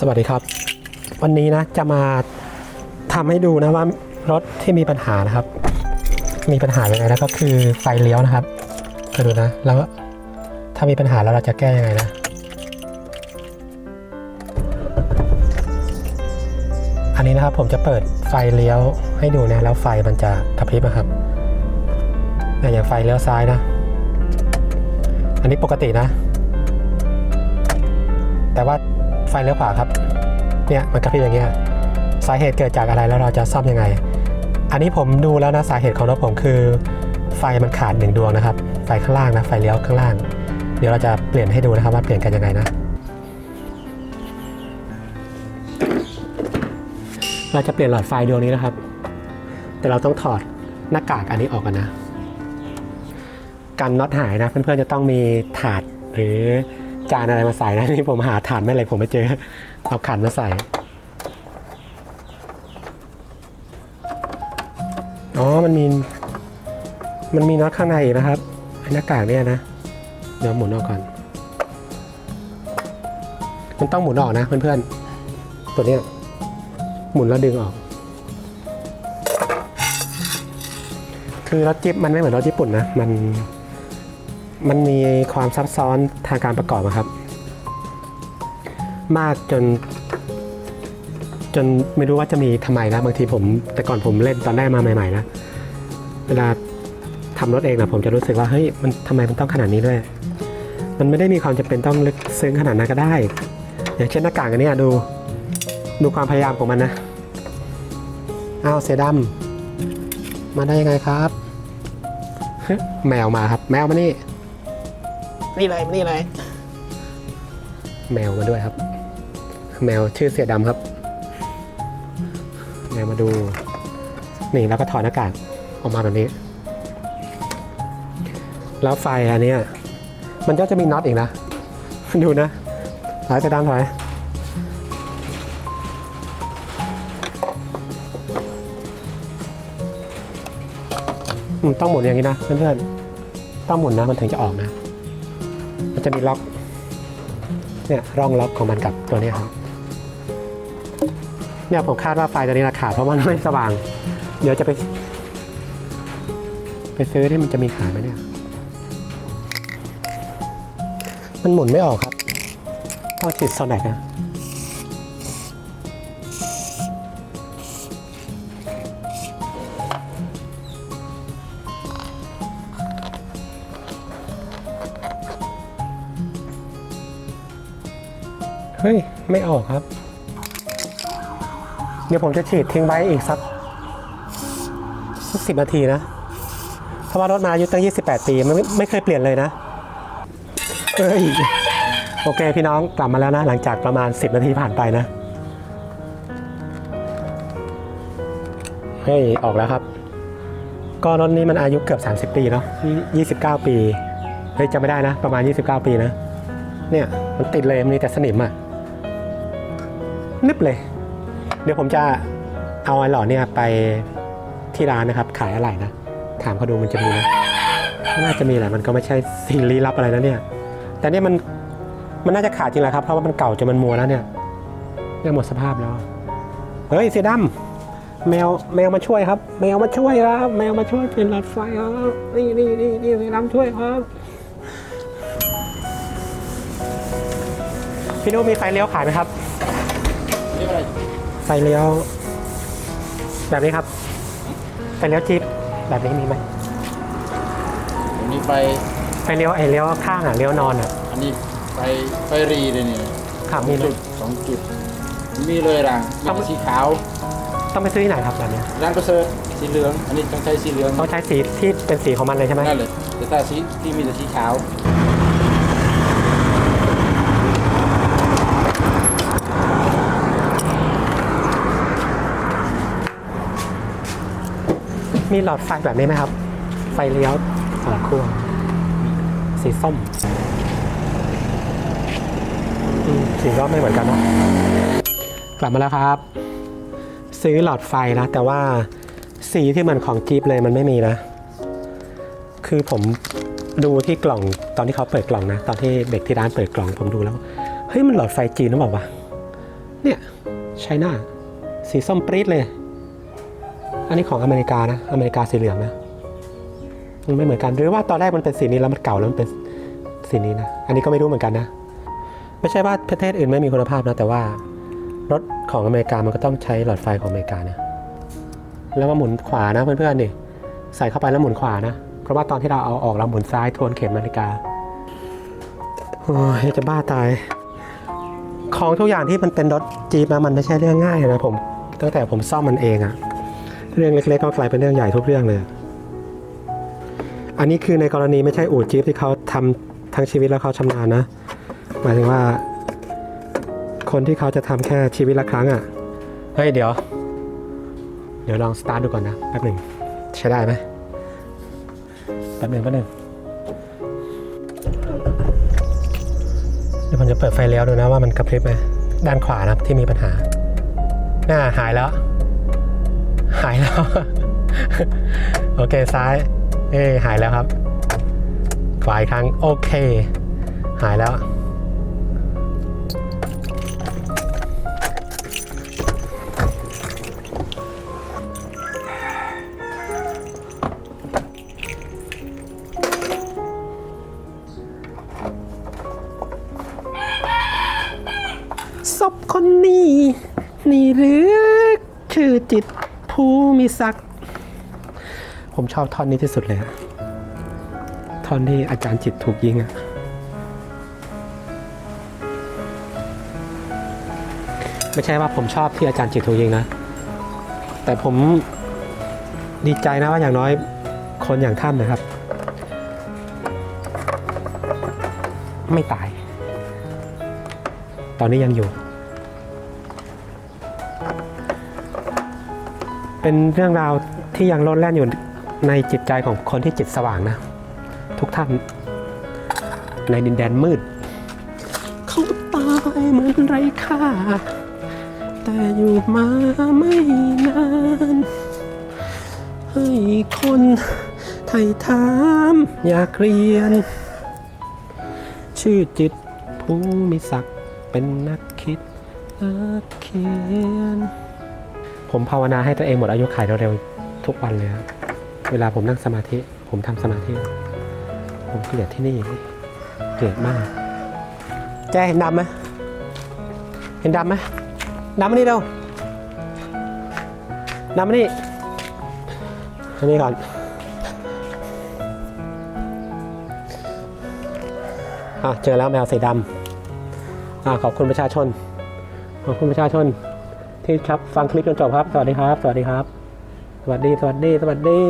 สวัสดีครับ วันนี้นะจะมาทำให้ดูนะว่ารถที่มีปัญหานะครับ มีปัญหายังไงนะก็คือไฟเลี้ยวนะครับก็ดูนะแล้วถ้ามีปัญหาแล้วเราจะแก้ยังไงนะอันนี้นะครับผมจะเปิดไฟเลี้ยวให้ดูนะแล้วไฟมันจะกระพริบนะครับอย่างไฟเลี้ยวซ้ายนะ อันนี้ปกตินะ แต่ว่า ไฟเลี้ยวขวาครับ เนี่ยมันกระพริบอย่างเงี้ย สาเหตุเกิดจากอะไรแล้วเราจะซ่อมยังไง อันนี้ผมดูแล้วนะสาเหตุของรถผมคือ ไฟมันขาดหนึ่งดวงนะครับ ไฟข้างล่างนะไฟเลี้ยวข้างล่าง เดี๋ยวเราจะเปลี่ยนให้ดูนะครับว่าเปลี่ยนกันยังไงนะ เราจะเปลี่ยนหลอดไฟดวงนี้นะครับ แต่เราต้องถอดหน้ากากอันนี้ออกกันนะกันน็อตหายนะเพื่อนๆจะต้องมีถาดหรือ จานอะไรมาใส่นะนี่ผมหาถาดไม่เลยผมไม่เจอ เอาขันมาใส่อ๋อ มันมี มันมีน็อตข้างในนะครับไอ้หน้ากากเนี่ยนะ เดี๋ยวหมุนออกก่อน มันต้องหมุนออกนะเพื่อนๆ ตัวเนี้ย หมุนแล้วดึงออก คือรถจิ๊บมันไม่เหมือนรถญี่ปุ่นนะ มัน มันมีความซับซ้อนทางการประกอบครับ มากจน จนไม่รู้ว่าจะมีทำไมนะบางทีผม แต่ก่อนผมเล่นตอนแรกมาใหม่ๆนะเวลาทำรถเองนะผมจะรู้สึกว่าเฮ้ยมันทำไมมันต้องขนาดนี้ด้วย มันไม่ได้มีความจำเป็นต้องลึกซึ้งขนาดนั้นก็ได้ อย่างเช่นหน้ากากอันนี้ดูดูความพยายามของมันนะอ้าวเซดัมมาได้ยังไงครับ แมวมาครับ แมวมานี่ นี่เลยมานี่เลยแมวมาด้วยครับ แมวชื่อเสียดำครับ แมวมาดู นี่แล้วก็ถอดหน้ากากออกมาแบบนี้ แล้วไฟอันนี้มันก็จะมีน็อตอีกนะ ดูนะถอยเสียดำถอยอืมต้องหมุนอย่างนี้นะเพื่อนๆ ต้องหมุนนะมันถึงจะออกนะ จะมีล็อกเนี่ยร่องล็อกของมันกับตัวนี้ครับเนี่ยผมคาดว่าไฟตัวนี้ราคาเพราะมันไม่สว่าง เดี๋ยวจะไป ไปซื้อที่มันจะมีขายไหมเนี่ย มันหมุนไม่ออกครับต้องฉีดโซนแนกนะ ฮ้ย ไม่ออกครับ เดี๋ยวผมจะฉีดทิ้งไว้อีกสักสักสิบนาทีนะ เพราะว่ารถมาอายุตั้ง 28 ปีไม่ไม่เคยเปลี่ยนเลยนะเฮ้ยโอเคพี่น้องกลับมาแล้วนะ หลังจากประมาณ 10 นาทีผ่านไปนะเฮ้ยออกแล้วครับ ก็รถนี้มันอายุเกือบ 30 ปีเนาะ29 ปี เฮ้ยจำไม่ได้นะ ประมาณ 29 ปีนะ เนี่ย มันติดเลย มันมีแต่สนิมอะ นึบเลย เดี๋ยวผมจะเอาไอ้หล่อเนี่ยไปที่ร้านนะครับขายอะไรนะ ถามเขาดูมันจะมีนะน่าจะมีแหละมันก็ไม่ใช่สิ่งลี้ลับอะไรนะเนี่ย แต่เนี่ยมันมันน่าจะขาดจริงแหละครับเพราะว่ามันเก่าจนมันมัวแล้วเนี่ยเนี่ยหมดสภาพแล้วเฮ้ยเสียดำแมวแมวมาช่วยครับ แมวมาช่วยครับแมวมาช่วยเป็นหลอดไฟครับนี่นี่นี่นี่เสียดำช่วยครับพี่นุมีไฟเลี้ยวขายไหมครับ ไรไฟเลี้ยว แบบนี้ครับ ไฟเลี้ยวจี๊ปแบบนี้มีไหมอันนี้ไฟไฟเลี้ยวไอเลี้ยวข้างอะเลี้ยวนอนอะอันนี้ไฟไฟรีเลยนี่ครับมีไหม จุดสองจุดมีเลยรังครัมีบสีขาวต้องไปซื้อที่ไหนครับแบบนี้ร้านประเสริฐสีเหลือง อันนี้ต้องใช้สีเหลืองต้องใช้สีที่เป็นสีของมันเลยใช่ไหมนั่นเลยแต่ถ้าสีที่มีแต่สีขาว มีหลอดไฟแบบนี้ไหมครับ ไฟเลี้ยวสองขั้วสีส้มสีก็ไม่เหมือนกันนะกลับมาแล้วครับ ซื้อหลอดไฟนะ แต่ว่าสีที่เหมันของจี๊ปเลยมันไม่มีนะ คือผมดูที่กล่องตอนที่เขาเปิดกล่องนะ ตอนที่เด็กที่ร้านเปิดกล่องผมดูแล้วเฮ้ยมันหลอดไฟจีนหรือเปล่าวะเนี่ยไชน่าสีส้มปรี๊ดเลย อันนี้ของอเมริกานะอเมริกาสีเหลืองนะมันไม่เหมือนกัน หรือว่าตอนแรกมันเป็นสีนี้แล้วมันเก่าแล้วมันเป็นสีนี้นะอันนี้ก็ไม่รู้เหมือนกันนะ ไม่ใช่ว่าประเทศอื่นไม่มีคุณภาพนะ แต่ว่ารถของอเมริกามันก็ต้องใช้หลอดไฟของอเมริกานะแล้วมาหมุนขวานะเพื่อนๆนี่ใส่เข้าไปแล้วหมุนขวานะ เพราะว่าตอนที่เราเอาออกเราหมุนซ้ายทวนเข็มนาฬิกาโอ้ยจะบ้าตาย ของทุกอย่างที่มันเป็นรถจีบนะมันไม่ใช่เรื่องง่ายนะผมตั้งแต่ผมซ่อมมันเองอะ เรื่องเล็กๆก็กลายเป็นเรื่องใหญ่ทุกเรื่องเลย อันนี้คือในกรณีไม่ใช่อู่จีบที่เขาทำทั้งชีวิตแล้วเขาชำนาญนะ หมายถึงว่า คนที่เขาจะทำแค่ชีวิตละครั้งอะเฮ้ยเดี๋ยว เดี๋ยวลองสตาร์ทดูก่อนนะแป๊บหนึ่งใช้ได้ไหมแป๊บหนึ่งแป๊บหนึ่งเดี๋ยวผมจะเปิดไฟเลี้ยวดูนะว่ามันกระพริบไหมด้านขวานะครับที่มีปัญหาน่าหายแล้ว หายแล้ว โอเคซ้าย เอ้หายแล้วครับขวาอีกครั้ง โอเค หายแล้ว ศพคนนี้ นี่หรือ ชื่อจิต ภูมิศักดิ์ผมชอบท่อนนี้ที่สุดเลยอะท่อนที่อาจารย์จิตถูกยิงอะไม่ใช่ว่าผมชอบที่อาจารย์จิตถูกยิงนะ แต่ผมดีใจนะว่าอย่างน้อยคนอย่างท่านนะครับ ไม่ตาย ตอนนี้ยังอยู่ เป็นเรื่องราวที่ยังลดแล่นอยู่ในจิตใจของคนที่จิตสว่างนะ ทุกท่านในดินแดนมืด เขาตายเหมือนไรค่าแต่อยู่มาไม่นานให้คนไทยถามอยากเรียน ชื่อจิตภูมิศักดิ์เป็นนักคิดนักเขียน ผมภาวนาให้ตัวเองหมดอายุขัยเร็วๆทุกวันเลยครับเวลาผมนั่งสมาธิ ผมทำสมาธิ ผมเกลียดที่นี่เกลียดมากแจเห็นดำไหมเห็นดำไหมดำมานี่เร็วดำมานี่อันนี้ก่อน อะ เจอแล้วแมวสีดำอะขอบคุณประชาชน ขอบคุณประชาชน ที่ครับฟังคลิปจนจบครับ สวัสดีครับ สวัสดีครับ สวัสดี สวัสดี สวัสดี